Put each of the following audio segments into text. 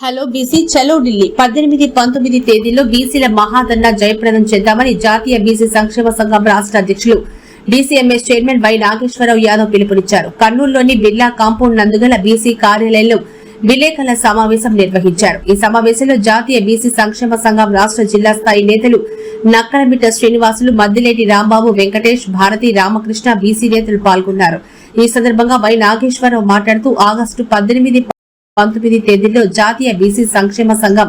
Hello BC చలో ఢిల్లీ. పద్దెనిమిది పంతొమ్మిది తేదీలో బీసీల మహాధర్నా జయప్రదం చేద్దామని జాతీయ బీసీ సంక్షేమ సంఘం రాష్ట్ర అధ్యక్షులు DCMS chairman Y Nageswararao Yadav పిలుపునిచ్చారు. కర్నూలులోని బిర్లా కాంపౌండ్ నందుగల బీసీ కార్యాలయంలో విలేకరుల సమావేశం నిర్వహించారు. ఈ సమావేశంలో జాతీయ బీసీ సంక్షేమ సంఘం రాష్ట్ర జిల్లా స్థాయి నేతలు నక్కలమిట్ట శ్రీనివాసులు మద్దిలేటి రాంబాబు వెంకటేష్ భారతి రామకృష్ణ బీసీ నేతలు పాల్గొన్నారు. ఈ సందర్భంగా వై నాగేశ్వరరావు మాట్లాడుతూ ఆగస్టు పద్దెనిమిది పంతొమ్మిది తేదీలో జాతీయ బీసీ సంక్షేమ సంఘం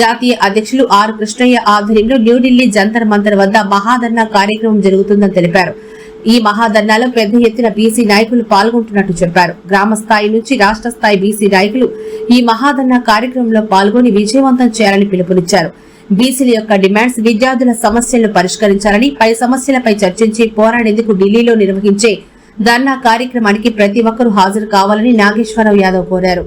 జాతీయ అధ్యక్షులు ఆర్ కృష్ణయ్య ఆధ్వర్యంలో న్యూఢిల్లీ జంతర్ మంతర్ వద్ద మహాధర్నా కార్యక్రమం జరుగుతుందని తెలిపారు. ఈ మహాధర్నాలో పెద్ద ఎత్తున బీసీ నాయకులు పాల్గొంటున్నట్టు చెప్పారు. గ్రామ స్థాయి నుంచి రాష్ట్ర స్థాయి బీసీ నాయకులు ఈ మహాధర్నా కార్యక్రమంలో పాల్గొని విజయవంతం చేయాలని పిలుపునిచ్చారు. బీసీల యొక్క డిమాండ్స్ విద్యార్థుల సమస్యలను పరిష్కరించాలని పై సమస్యలపై చర్చించి పోరాడేందుకు ఢిల్లీలో నిర్వహించే ధర్నా కార్యక్రమానికి ప్రతి ఒక్కరూ హాజరు కావాలని నాగేశ్వరరావు యాదవ్ కోరారు.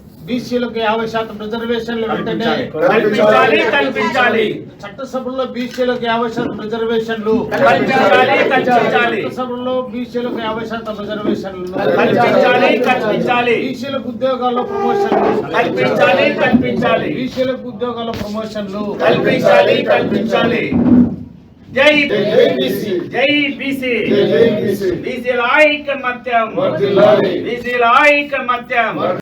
బీసీలకు యాభై శాతం రిజర్వేషన్లు వెంటనే కల్పించాలి. కల్పించాలి. చట్టసభల్లో బీసీలకు యాభై శాతం రిజర్వేషన్లు. కల్పించాలి. కల్పించాలి. చట్టసభల్లో బీసీలకు యాభై శాతం రిజర్వేషన్లు. కల్పించాలి. కల్పించాలి. బీసీలకు ఉద్యోగాల్లో ప్రమోషన్లు. కల్పించాలి. కల్పించాలి. బీసీలకు ఉద్యోగాల్లో ప్రమోషన్లు. కల్పించాలి. కల్పించాలి. జై జై బీసీ. జై బీసీ. జై జై బీసీ. బీసీల ఐకమత్యం. బీసీల ఐకమత్యం.